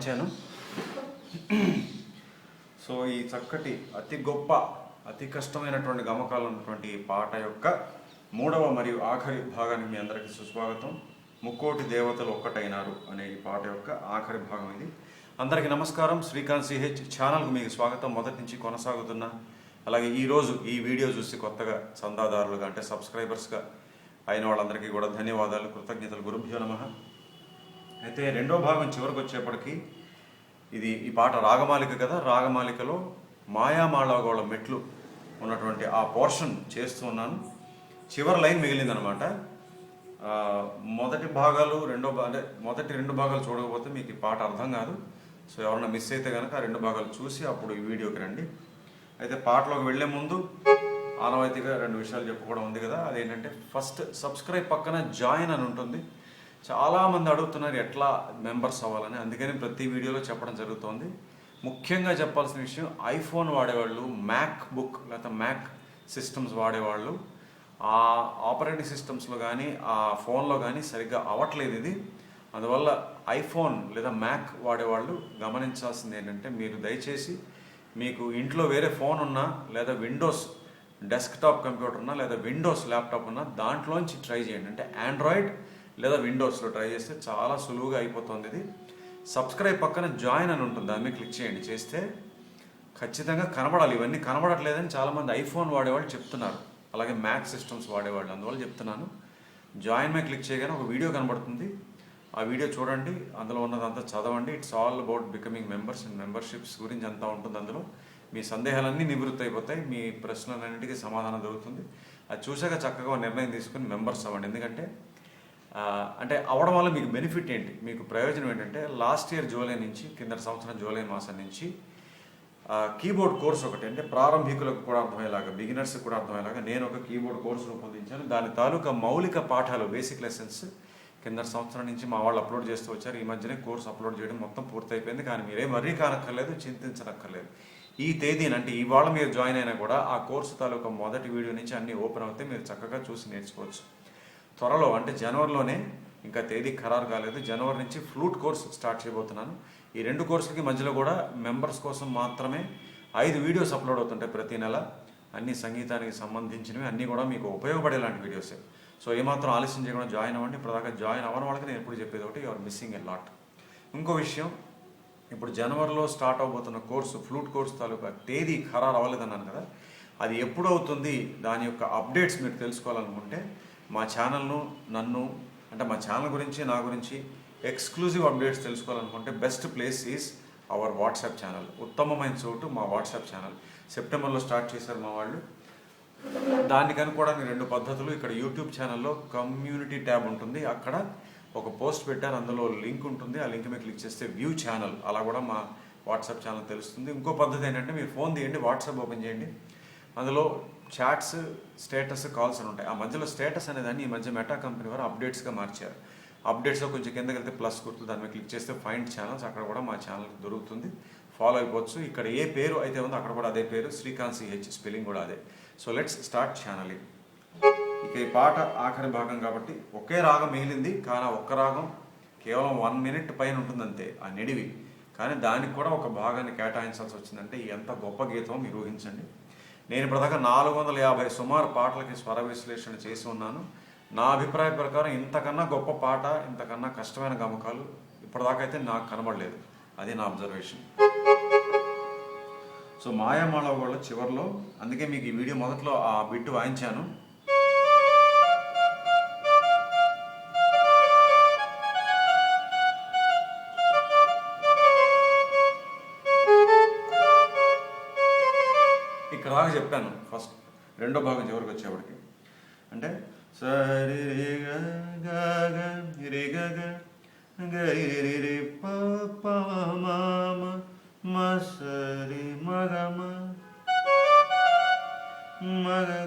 వాయించాను so ఈ చక్కటి అతి గొప్ప అతి కష్టమైనటువంటి గమకాలు ఉన్నటువంటి పాట యొక్క మూడవ మరియు ఆఖరి భాగానికి మీ అందరికీ సుస్వాగతం. ముక్కోటి దేవతలు ఒక్కటైనారు అనే ఈ పాట యొక్క ఆఖరి భాగం ఇది. అందరికీ నమస్కారం. శ్రీకాంత్ సిహెచ్ ఛానల్కు మీకు స్వాగతం. మొదటి నుంచి కొనసాగుతున్న అలాగే ఈరోజు ఈ వీడియో చూసి కొత్తగా చందాదారులుగా అంటే సబ్స్క్రైబర్స్గా అయిన వాళ్ళందరికీ కూడా ధన్యవాదాలు. కృతజ్ఞతలు. గురుభ్యో నమ. అయితే రెండో భాగం చివరికి వచ్చేప్పటికి ఇది ఈ పాట రాగమాలిక కదా రాగమాలికలో మాయామాళగోళ మెట్లు ఉన్నటువంటి ఆ పోర్షన్ చేస్తూ ఉన్నాను. చివరి లైన్ మిగిలిందనమాట మొదటి భాగాలు రెండో అంటే మొదటి రెండు భాగాలు చూడకపోతే మీకు ఈ పాట అర్థం కాదు. సో ఎవరైనా మిస్ అయితే కనుక ఆ రెండు భాగాలు చూసి అప్పుడు ఈ వీడియోకి రండి. అయితే పాటలోకి వెళ్ళే ముందు ఆనవాయితీగా రెండు విషయాలు చెప్పుకోవడం ఉంది కదా. అదేంటంటే ఫస్ట్ సబ్స్క్రైబ్ పక్కన జాయిన్ అని ఉంటుంది. చాలామంది అడుగుతున్నారు ఎట్లా మెంబర్స్ అవ్వాలని. అందుకని ప్రతి వీడియోలో చెప్పడం జరుగుతోంది. ముఖ్యంగా చెప్పాల్సిన విషయం ఐఫోన్ వాడేవాళ్ళు మ్యాక్ బుక్ లేకపోతే మ్యాక్ సిస్టమ్స్ వాడేవాళ్ళు ఆ ఆపరేటింగ్ సిస్టమ్స్లో కానీ ఆ ఫోన్లో కానీ సరిగ్గా అవ్వట్లేదు ఇది. అందువల్ల ఐఫోన్ లేదా మ్యాక్ వాడేవాళ్ళు గమనించాల్సింది ఏంటంటే మీరు దయచేసి మీకు ఇంట్లో వేరే ఫోన్ ఉన్నా లేదా విండోస్ డెస్క్టాప్ కంప్యూటర్ ఉన్నా లేదా విండోస్ ల్యాప్టాప్ ఉన్నా దాంట్లోంచి ట్రై చేయండి. అంటే ఆండ్రాయిడ్ లేదా విండోస్లో ట్రై చేస్తే చాలా సులువుగా అయిపోతుంది ఇది. సబ్స్క్రైబ్ పక్కన జాయిన్ అని ఉంటుంది దాన్ని క్లిక్ చేయండి. చేస్తే ఖచ్చితంగా కనబడాలి. ఇవన్నీ కనబడట్లేదని చాలామంది ఐఫోన్ వాడేవాళ్ళు చెప్తున్నారు. అలాగే మ్యాక్ సిస్టమ్స్ వాడేవాళ్ళు. అందువల్ల చెప్తున్నాను. జాయిన్ మై క్లిక్ చేయగానే ఒక వీడియో కనబడుతుంది. ఆ వీడియో చూడండి. అందులో ఉన్నదంతా చదవండి. It's all about becoming members and memberships గురించి అంతా ఉంటుంది అందులో. మీ సందేహాలన్నీ నివృత్తి అయిపోతాయి. మీ ప్రశ్నలన్నింటికి సమాధానం దొరుకుతుంది. అది చూశాక చక్కగా నిర్ణయం తీసుకుని మెంబర్స్ అవ్వండి. ఎందుకంటే అంటే అవడం వల్ల మీకు బెనిఫిట్ ఏంటి? మీకు ప్రయోజనం ఏంటంటే లాస్ట్ ఇయర్ జూలై నుంచి కింద సంవత్సరం జూలై మాసం నుంచి కీబోర్డ్ కోర్స్ ఒకటి అంటే ప్రారంభికులకు కూడా అర్థమయ్యేలాగా బిగినర్స్ కూడా అర్థమయ్యేలాగా నేను ఒక కీబోర్డ్ కోర్స్ రూపొందించాను. దాని తాలూకా మౌలిక పాఠాలు బేసిక్ లెసన్స్ కింద సంవత్సరం నుంచి మా వాళ్ళు అప్లోడ్ చేస్తూ వచ్చారు. ఈ మధ్యనే కోర్స్ అప్లోడ్ చేయడం మొత్తం పూర్తయిపోయింది. కానీ మీరే మరీ కానక్కర్లేదు చింతించనక్కర్లేదు. ఈ తేదీని అంటే ఇవాళ మీరు జాయిన్ అయినా కూడా ఆ కోర్సు తాలూకా మొదటి వీడియో నుంచి అన్ని ఓపెన్ అవుతాయి మీరు చక్కగా చూసి నేర్చుకోవచ్చు. త్వరలో అంటే జనవరిలోనే ఇంకా తేదీ ఖరారు కాలేదు. జనవరి నుంచి ఫ్లూట్ కోర్స్ స్టార్ట్ చేయబోతున్నాను. ఈ రెండు కోర్సులకి మధ్యలో కూడా మెంబర్స్ కోసం మాత్రమే ఐదు వీడియోస్ అప్లోడ్ అవుతుంటాయి ప్రతి నెల. అన్ని సంగీతానికి సంబంధించినవి అన్నీ కూడా మీకు ఉపయోగపడేలాంటి వీడియోసే. సో ఏమాత్రం ఆలస్యం చేయకుండా జాయిన్ అవ్వండి. ఇప్పటిదాకా జాయిన్ అవ్వని వాళ్ళకి నేను ఎప్పుడు చెప్పేది ఒకటి యువర్ మిస్సింగ్ ఎ లాట్ ఇంకో విషయం ఇప్పుడు జనవరిలో స్టార్ట్ అవబోతున్న కోర్సు ఫ్లూట్ కోర్స్ తాలూకా తేదీ ఖరారు అవ్వలేదన్నాను కదా. అది ఎప్పుడు అవుతుంది దాని యొక్క అప్డేట్స్ మీరు తెలుసుకోవాలనుకుంటే మా ఛానల్ను నన్ను అంటే మా ఛానల్ గురించి నా గురించి ఎక్స్క్లూజివ్ అప్డేట్స్ తెలుసుకోవాలనుకుంటే best place is our WhatsApp channel. ఉత్తమమైన చోటు మా వాట్సాప్ ఛానల్. సెప్టెంబర్లో స్టార్ట్ చేశారు మా వాళ్ళు. దాన్ని కనుక్కోవడానికి రెండు పద్ధతులు. ఇక్కడ యూట్యూబ్ ఛానల్లో కమ్యూనిటీ ట్యాబ్ ఉంటుంది. అక్కడ ఒక పోస్ట్ పెట్టారు. అందులో లింక్ ఉంటుంది. ఆ లింక్ మీద క్లిక్ చేస్తే వ్యూ ఛానల్. అలా కూడా మా వాట్సాప్ ఛానల్ తెలుస్తుంది. ఇంకో పద్ధతి ఏంటంటే మీరు ఫోన్ తీయండి వాట్సాప్ ఓపెన్ చేయండి. అందులో చాట్స్ స్టేటస్ కాల్స్ అని ఉంటాయి. ఆ మధ్యలో స్టేటస్ అనేదాన్ని ఈ మధ్య మెటా కంపెనీ వారు అప్డేట్స్గా మార్చారు. అప్డేట్స్లో కొంచెం కిందకి వెళ్తే ప్లస్ గుర్తులు దాని మీద క్లిక్ చేస్తే ఫైండ్ ఛానల్స్ అక్కడ కూడా మా ఛానల్ దొరుకుతుంది. ఫాలో అయిపోవచ్చు. ఇక్కడ ఏ పేరు అయితే ఉందో అక్కడ కూడా అదే పేరు శ్రీకాంత్ సిహెచ్ స్పెల్లింగ్ కూడా అదే. So let's start channelling. ఇక ఈ పాట ఆఖరి భాగం కాబట్టి ఒకే రాగం మిగిలింది కానీ ఒక్క రాగం కేవలం వన్ మినిట్ పైన ఉంటుందంతే ఆ నిడివి. కానీ దానికి కూడా ఒక భాగాన్ని కేటాయించాల్సి వచ్చిందంటే ఎంత గొప్ప గీతం మీరు ఊహించండి నేను ఇప్పటిదాకా నాలుగు వందల యాభై సుమారు పాటలకి స్వర విశ్లేషణ చేసి ఉన్నాను. నా అభిప్రాయ ప్రకారం ఇంతకన్నా గొప్ప పాట ఇంతకన్నా కష్టమైన గమకాలు ఇప్పటిదాకా అయితే నాకు కనబడలేదు. అది నా అబ్జర్వేషన్ సో మాయామాళవ వాళ్ళ చివరిలో అందుకే మీకు ఈ వీడియో మొదట్లో ఆ బిట్టు వాయించాను. దాకా చెప్పాను ఫస్ట్ రెండో భాగం చివరికి వచ్చేవాడికి అంటే సరి రి గ గ గ రి రి ప ప మ మ మ స రి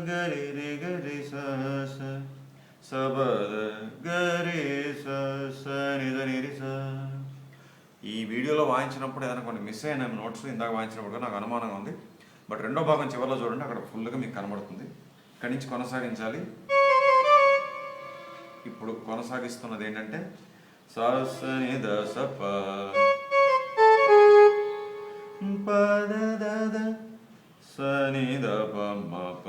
గరి గ రి స స స స ఈ వీడియోలో వాయించినప్పుడు ఏదైనా కొన్ని మిస్ అయిన నోట్స్ ఇందాక వాయించినప్పుడు నాకు అనుమానంగా ఉంది. బట్ రెండో భాగం చివరిలో చూడండి అక్కడ ఫుల్గా మీకు కనబడుతుంది. ఇక్కడి నుంచి కొనసాగించాలి. ఇప్పుడు కొనసాగిస్తున్నది ఏంటంటే సా స ని ద స ప ప. ద ప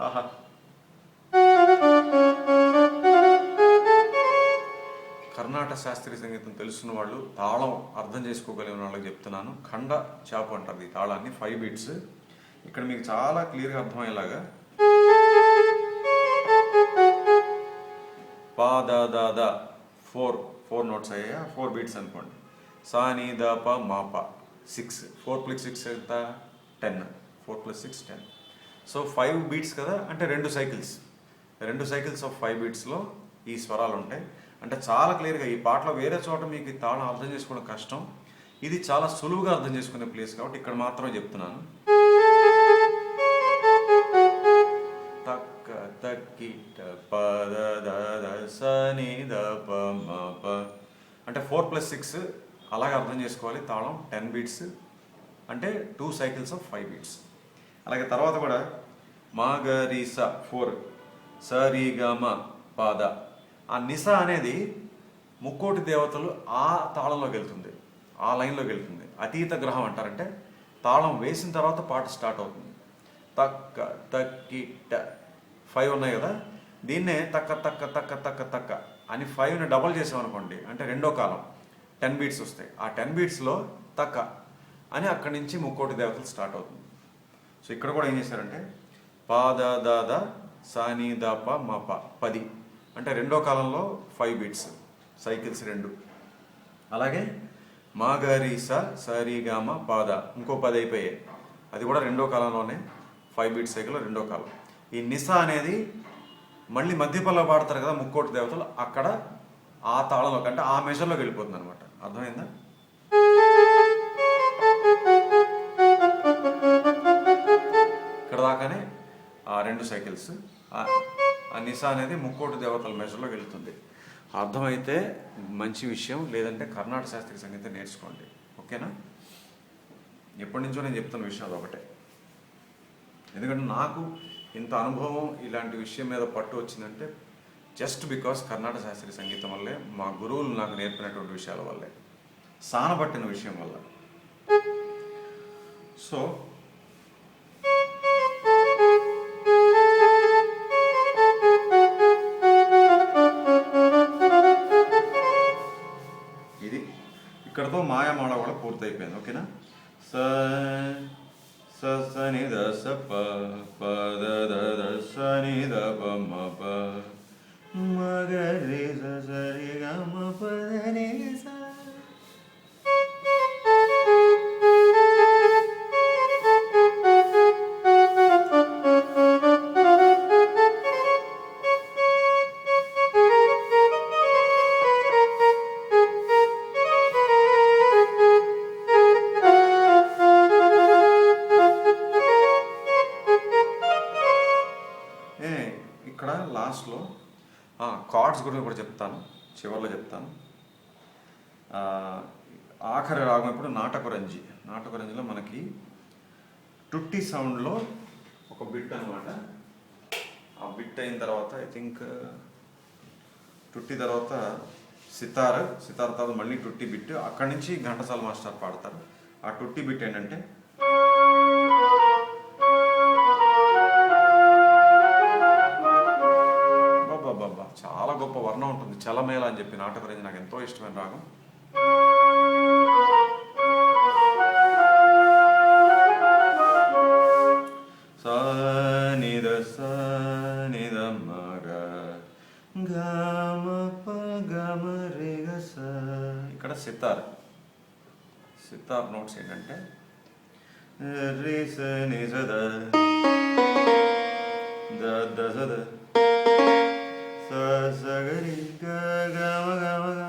ఆహా. శాస్త్రీయ సంగీతం తెలుసున్న వాళ్ళు తాళం అర్థం చేసుకోగలిగిన వాళ్ళకి చెప్తున్నాను. ఖండ చాపు అంటారు ఈ తాళాన్ని ఫైవ్ బీట్స్ ఇక్కడ మీకు చాలా క్లియర్గా అర్థమయ్యేలాగా. పా దా దా దా. ఫోర్ ఫోర్ నోట్స్ అయ్యాయా? ఫోర్ బీట్స్ అనుకోండి. సా నీ దా ప మా ప. సిక్స్ ఫోర్ ప్లస్ సిక్స్ ఎంత? Ten four plus six ten so five beats కదా? అంటే రెండు సైకిల్స్ రెండు సైకిల్స్ ఆఫ్ ఫైవ్ బీట్స్లో ఈ స్వరాలు ఉంటాయి. అంటే చాలా క్లియర్గా ఈ పాటలో వేరే చోట మీకు తాళం అర్థం చేసుకోవడం కష్టం. ఇది చాలా సులువుగా అర్థం చేసుకునే ప్లేస్ కాబట్టి ఇక్కడ మాత్రమే చెప్తున్నాను. తక్క తక్కిట పద ద ద ద ప ప. అంటే ఫోర్ ప్లస్ సిక్స్ అలాగే అర్థం చేసుకోవాలి. తాళం టెన్ బీట్స్. అంటే two cycles of five beats. అలాగే తర్వాత కూడా మా గ ఫోర్. స రి పాద. ఆ నిస అనేది ముక్కోటి దేవతలు ఆ తాళంలోకి వెళ్తుంది. ఆ లైన్లోకి వెళ్తుంది. అతీత గ్రహం అంటారంటే తాళం వేసిన తర్వాత పాట స్టార్ట్ అవుతుంది. తక్క తక్కి ట ఫైవ్ ఉన్నాయి కదా? దీన్నే తక్క తక్క తక్క తక్క తక్క అని ఫైవ్ని డబల్ చేసామనుకోండి అంటే రెండో కాలం టెన్ బీట్స్ వస్తాయి. ఆ టెన్ బీట్స్లో తక్క అని అక్కడి నుంచి ముక్కోటి దేవతలు స్టార్ట్ అవుతుంది. సో ఇక్కడ కూడా ఏం చేశారంటే పాద దాద సాని దాప మాప పది. అంటే రెండో కాలంలో ఫైవ్ బీట్స్ సైకిల్స్ రెండు. అలాగే మాగరి స సరిగామ పాద ఇంకో పది అయిపోయాయి. అది కూడా రెండో కాలంలోనే ఫైవ్ బీట్ సైకిల్ రెండో కాలం. ఈ నిస అనేది మళ్ళీ మధ్యపల్ల పాడతారు కదా ముక్కోటి దేవతలు అక్కడ ఆ తాళంలో అంటే ఆ మెజర్లోకి వెళ్ళిపోతుంది అనమాట అర్థమైందా? ఇక్కడ దాకానే ఆ రెండు సైకిల్స్ ఆ ఆ నిసా అనేది ముక్కోటి దేవతల మెజర్లోకి వెళ్తుంది. అర్థమైతే మంచి విషయం లేదంటే కర్ణాటక శాస్త్రీయ సంగీతం నేర్చుకోండి. ఓకేనా? ఎప్పటి నుంచో నేను చెప్తున్న విషయం అదొకటే. ఎందుకంటే నాకు ఇంత అనుభవం ఇలాంటి విషయం మీద పట్టు వచ్చిందంటే జస్ట్ బికాస్ కర్ణాటక శాస్త్రీయ సంగీతం వల్లే మా గురువులు నాకు నేర్పినటువంటి విషయాల వల్లే సానబట్టిన విషయం వల్ల. సో ఇక్కడతో మాయామాల కూడా పూర్తయిపోయింది ఓకేనా స స స ని ద స ప ప ద ద ద స ని ద ప మ ప మ గ రి స స రి గ మ ప ఇక్కడ లాస్ట్లో కార్డ్స్ గురించి కూడా చెప్తాను చివరిలో చెప్తాను. ఆఖరి రాగం ఇప్పుడు నాటకరంజి. నాటకరంజిలో మనకి టుట్టి సౌండ్లో ఒక బిట్ అనమాట ఆ బిట్ అయిన తర్వాత ఐ థింక్ టుట్టి తర్వాత సితార్ సితార్ తర్వాత మళ్ళీ టుట్టి బిట్. అక్కడి నుంచి ఘంటసాల మాస్టర్ పాడతారు. ఆ టుట్టి బిట్ ఏంటంటే చలమేళ అని చెప్పి నాటక రేంజ్ నాకు ఎంతో ఇష్టమైన రాగం సా నిద నిద మగ గమ ప గమ స. ఇక్కడ సితార్. సితార్ నోట్స్ ఏంటంటే రి స ని స ద ద ద స ద. స స గ రి గ గ మ గ మ గ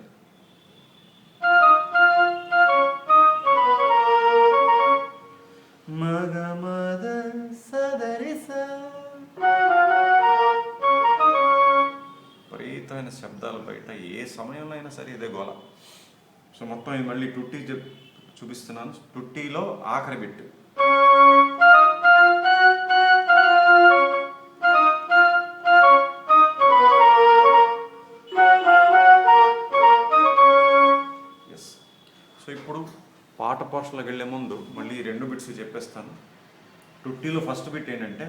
శబ్దాలు బయట ఏ సమయంలో అయినా సరే ఇదే గోళ సో మొత్తం మళ్ళీ టుట్టీ చూపిస్తున్నాను. టుట్టీలో ఆఖరి బిట్టు సో ఇప్పుడు పాట పోర్షన్లోకి వెళ్ళే ముందు మళ్ళీ రెండు బిట్స్ చెప్పేస్తాను. టుట్టిలో ఫస్ట్ బిట్ ఏంటంటే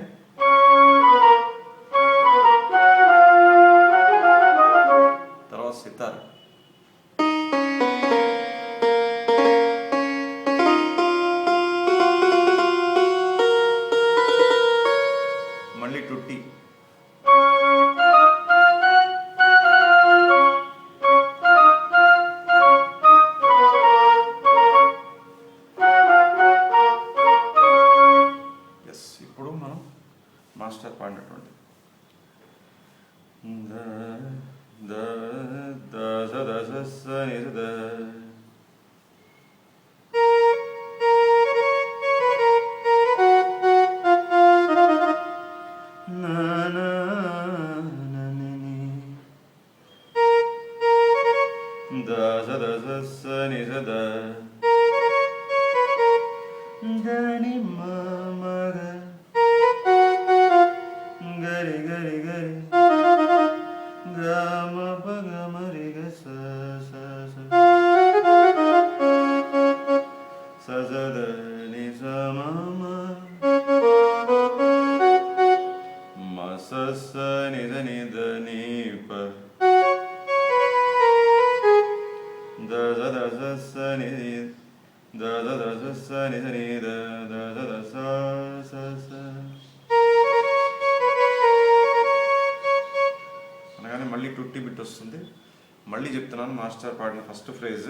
మాస్టర్ పాడిన ఫస్ట్ ఫ్రేజ్.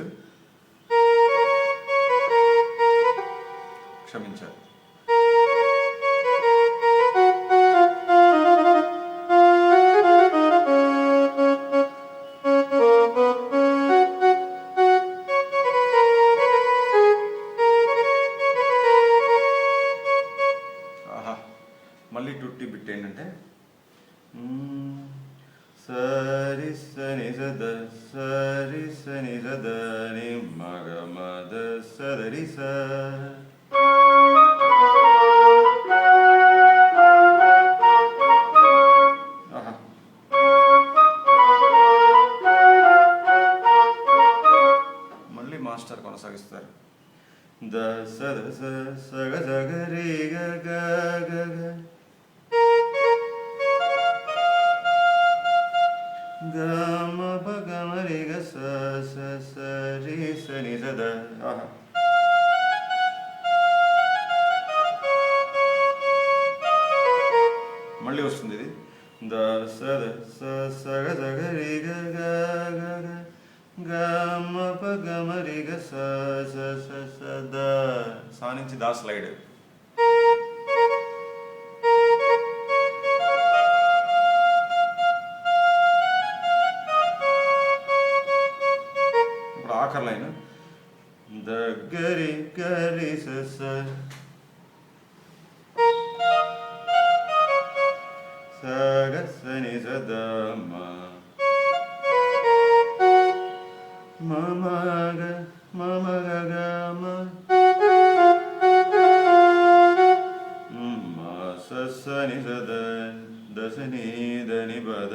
ధిక్కరిస సగసని సదమ మమగ మమగ గమ సని సద దశని దని పద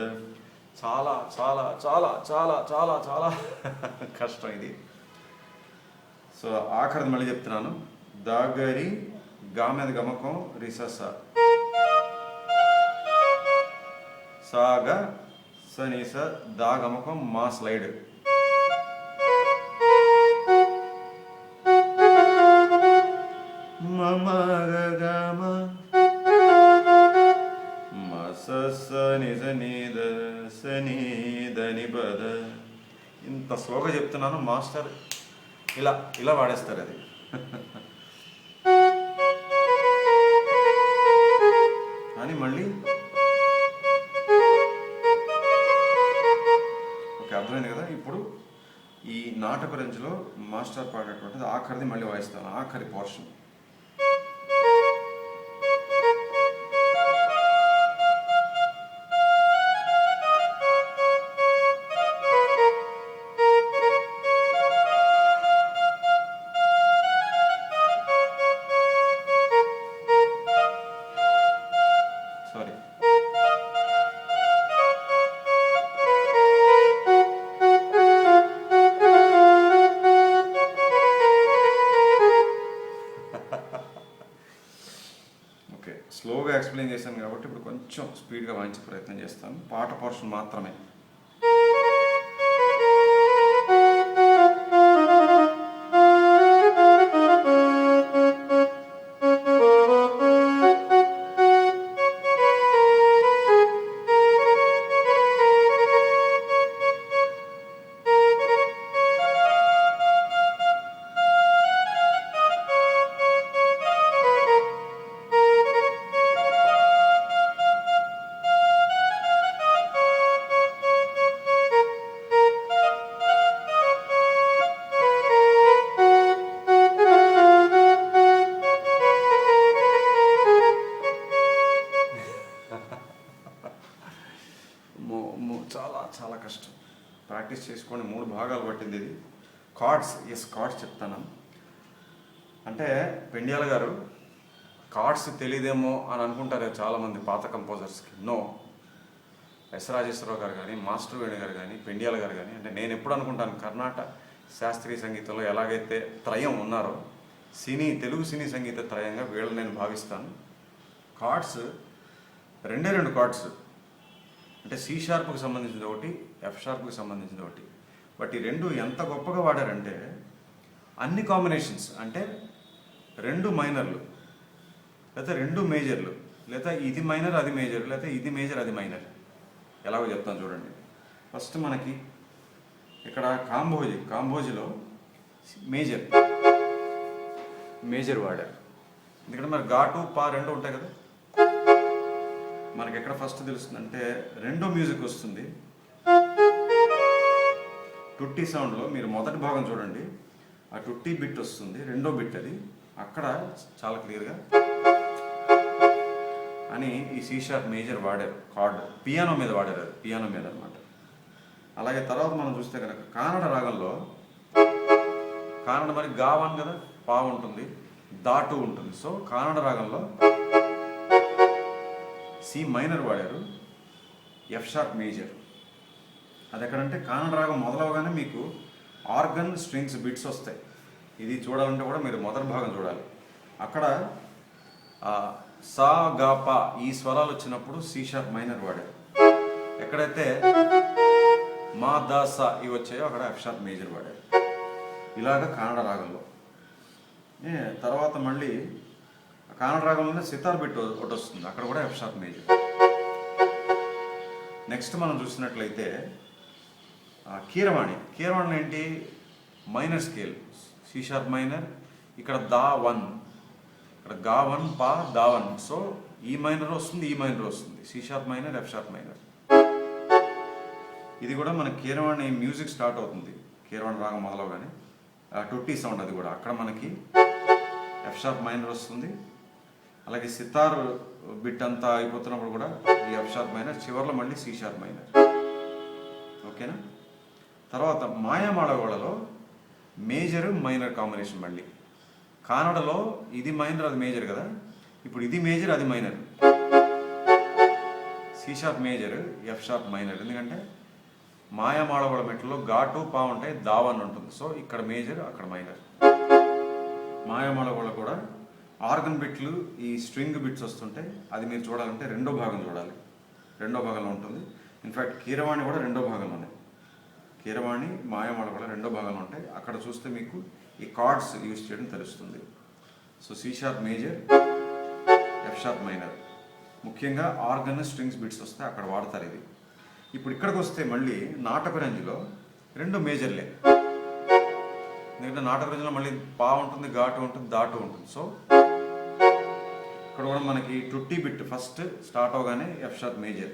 చాలా చాలా చాలా చాలా చాలా చాలా కష్టం ఇది. సో ఆఖరి మళ్ళీ చెప్తున్నాను. దాగరి గా మీద గమకం రిసస. సాగ సనీస దా గమకం మా స్లైడ్. ఇంత శ్లోక చెప్తున్నాను మాస్టర్. ఇలా ఇలా వాడేస్తారు అది. కానీ మళ్ళీ ఓకే అర్థమైంది కదా? ఇప్పుడు ఈ నాటక రేంజ్లో మాస్టర్ పాడేటువంటిది ఆఖరిది మళ్ళీ వాయిస్తాను ఆఖరి పోర్షన్. స్పీడ్గా వాయించే ప్రయత్నం చేస్తాను పాట పోర్షన్ మాత్రమే. తెలియదేమో అని అనుకుంటారు చాలామంది పాత కంపోజర్స్కి నో ఎస్ రాజేశ్వరరావు గారు కానీ మాస్టర్ వేణు గారు కానీ పెండియాల గారు కానీ అంటే నేను ఎప్పుడు అనుకుంటాను కర్ణాటక శాస్త్రీయ సంగీతంలో ఎలాగైతే త్రయం ఉన్నారో సినీ తెలుగు సినీ సంగీత త్రయంగా వీళ్ళని నేను భావిస్తాను. కార్డ్స్ రెండే రెండు కార్డ్స్ అంటే సి షార్ప్కి సంబంధించిన ఒకటి ఎఫ్ షార్ప్కి సంబంధించిన ఒకటి. బట్ ఈ రెండు ఎంత గొప్పగా వాడారంటే అన్ని కాంబినేషన్స్ అంటే రెండు మైనర్లు లేదా రెండు మేజర్లు లేదా ఇది మైనర్ అది మేజర్ లేదా ఇది మేజర్ అది మైనర్ ఎలాగో చెప్తాను చూడండి. ఫస్ట్ మనకి ఇక్కడ కాంబోజీ కాంబోజీలో మేజర్ మేజర్ వాడారు ఎందుకంటే మరి ఘాటు పా రెండు ఉంటాయి కదా. మనకి ఎక్కడ ఫస్ట్ తెలుస్తుంది అంటే రెండో మ్యూజిక్ వస్తుంది. టుట్టి సౌండ్లో మీరు మొదటి భాగం చూడండి. ఆ టుట్టి బిట్ వస్తుంది రెండో బిట్ అది. అక్కడ చాలా క్లియర్గా అని ఈ సీ షార్ప్ మేజర్ వాడారు. కార్డ్ పియానో మీద వాడారు అది. పియానో మీద అనమాట అలాగే తర్వాత మనం చూస్తే కనుక కానడ రాగంలో కానడ మరి గావాన్ కదా పా ఉంటుంది దాటు ఉంటుంది. సో కానడ రాగంలో సి మైనర్ వాడారు ఎఫ్ షార్ప్ మేజర్ అది ఎక్కడంటే కానడ రాగం మొదలవగానే మీకు ఆర్గన్ స్ట్రింగ్స్ బిట్స్ వస్తాయి. ఇది చూడాలంటే కూడా మీరు మొదటి భాగం చూడాలి. అక్కడ సా గా పా ఈ స్వరాలు వచ్చినప్పుడు సి షార్ప్ మైనర్ వాడారు ఎక్కడైతే మా దా సా ఇవి వచ్చాయో అక్కడ ఎఫ్ షార్ప్ మేజర్ వాడారు ఇలాగ కానడ రాగంలో. తర్వాత మళ్ళీ కానడ రాగంలోనే సితార్ బిట్ ఒకటి వస్తుంది. అక్కడ కూడా ఎఫ్ షార్ప్ మేజర్ నెక్స్ట్ మనం చూసినట్లయితే కీరవాణి. కీరవాణి ఏంటి? Minor scale C sharp minor. ఇక్కడ దా వన్. ఇక్కడ గా వన్ పా దా వన్ సో ఈ మైనర్ వస్తుంది ఈ మైనర్ వస్తుంది. C sharp minor F sharp minor. ఇది కూడా మన కీరవాణి మ్యూజిక్ స్టార్ట్ అవుతుంది. కీరవాణి రాగం మొదలవగానే. ఆ సౌండ్ అది కూడా. అక్కడ మనకి ఎఫ్ షార్ప్ మైనర్ వస్తుంది. అలాగే సితార్ బిట్ అంతా అయిపోతున్నప్పుడు కూడా ఈ ఎఫ్ షార్ప్ మైనర్ చివరిలో మళ్ళీ సి షార్ప్ మైనర్. ఓకేనా? తర్వాత మాయామాళగోళలో మేజర్ మైనర్ కాంబినేషన్ మళ్ళీ. కానడలో ఇది మైనర్ అది మేజర్ కదా? ఇప్పుడు ఇది మేజర్ అది minor. C sharp major F sharp minor. ఎందుకంటే మాయామాళగోళ మెట్లలో ఘాటు పా ఉంటాయి దావన్ ఉంటుంది. సో ఇక్కడ మేజర్ అక్కడ మైనర్. మాయామాళగోళ కూడా ఆర్గన్ బిట్లు ఈ స్ట్రింగ్ బిట్స్ వస్తుంటాయి అది మీరు చూడాలంటే రెండో భాగం చూడాలి. రెండో భాగంలో ఉంటుంది. ఇన్ఫ్యాక్ట్ కీరవాణి కూడా రెండో భాగంలోనే. కీరవాణి మాయమాడ కూడా రెండో భాగంలో ఉంటాయి. అక్కడ చూస్తే మీకు ఈ కార్డ్స్ యూజ్ చేయడం తెలుస్తుంది. So C sharp major F sharp minor ముఖ్యంగా ఆర్గన్ స్ట్రింగ్స్ బిట్స్ వస్తే అక్కడ వాడతారు ఇది. ఇప్పుడు ఇక్కడికి వస్తే మళ్ళీ నాటక రేంజ్లో రెండు మేజర్లే ఎందుకంటే నాటక రంజంలో మళ్ళీ పా ఉంటుంది ఘాటు ఉంటుంది దాటు ఉంటుంది. సో ఇక్కడ కూడా మనకి టుట్టి బిట్ ఫస్ట్ స్టార్ట్ అవగానే ఎఫ్ షార్ప్ మేజర్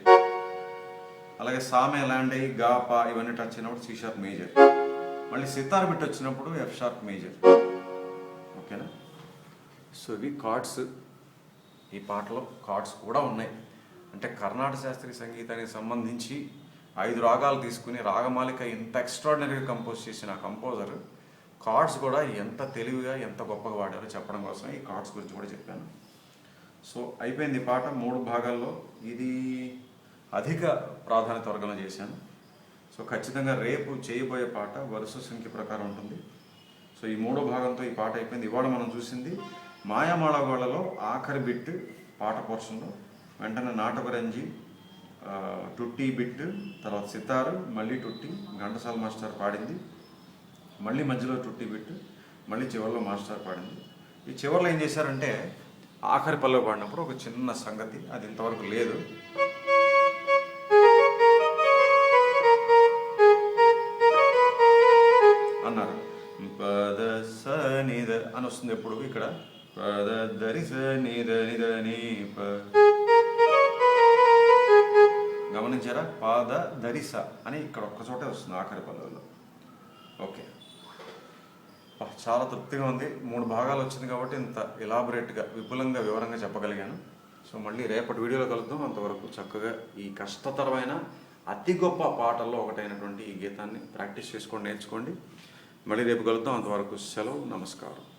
అలాగే సామే ల్యాండ్ అయ్యి గా పా ఇవన్నీ టచ్ అయినప్పుడు సి షార్ప్ మేజర్ మళ్ళీ సితార్ బిట్ వచ్చినప్పుడు ఎఫ్ షార్ప్ మేజర్ ఓకేనా సో ఇవి కార్డ్స్ ఈ పాటలో కార్డ్స్ కూడా ఉన్నాయి. అంటే కర్ణాటక శాస్త్రీయ సంగీతానికి సంబంధించి ఐదు రాగాలు తీసుకుని రాగమాలిక ఇంత ఎక్స్ట్రాడినరీగా కంపోజ్ చేసిన కంపోజర్ కార్డ్స్ కూడా ఎంత తెలివిగా ఎంత గొప్పగా వాడారో చెప్పడం కోసం ఈ కార్డ్స్ గురించి కూడా చెప్పాను. సో అయిపోయింది ఈ పాట. మూడు భాగాల్లో ఇది అధిక ప్రాధాన్యత వర్గంలో చేశాను. సో ఖచ్చితంగా రేపు చేయబోయే పాట వరుస సంఖ్య ప్రకారం ఉంటుంది. సో ఈ మూడో భాగంతో ఈ పాట అయిపోయింది. ఇవాళ మనం చూసింది మాయామాళగోళలో ఆఖరి బిట్ పాట పోర్షన్లో వెంటనే నాటకరంజి టుట్టి బిట్ తర్వాత సితారు మళ్ళీ టుట్టి ఘంటసాల మాస్టర్ పాడింది. మళ్ళీ మధ్యలో టుట్టి బిట్ మళ్ళీ చివరిలో మాస్టర్ పాడింది. ఈ చివరిలో ఏం చేశారంటే ఆఖరి పల్లవి పాడినప్పుడు ఒక చిన్న సంగతి అది ఇంతవరకు లేదు. అని వస్తుంది ఎప్పుడు ఇక్కడ? దరి స నిద నిద గమనించారా? పాద దరిస అని ఇక్కడ ఒక్క చోటే వస్తుంది ఆఖరి పల్లెల్లో. ఓకే. చాలా తృప్తిగా ఉంది. మూడు భాగాలు వచ్చింది కాబట్టి ఇంత ఎలాబరేట్గా విపులంగా వివరంగా చెప్పగలిగాను. సో మళ్ళీ రేపటి వీడియోలో కలుద్దాం. అంతవరకు చక్కగా ఈ కష్టతరమైన అతి గొప్ప పాటల్లో ఒకటైనటువంటి ఈ గీతాన్ని ప్రాక్టీస్ చేసుకోండి నేర్చుకోండి. మళ్ళీ రేపు కలుద్దాం. అంతవరకు సెలవు నమస్కారం.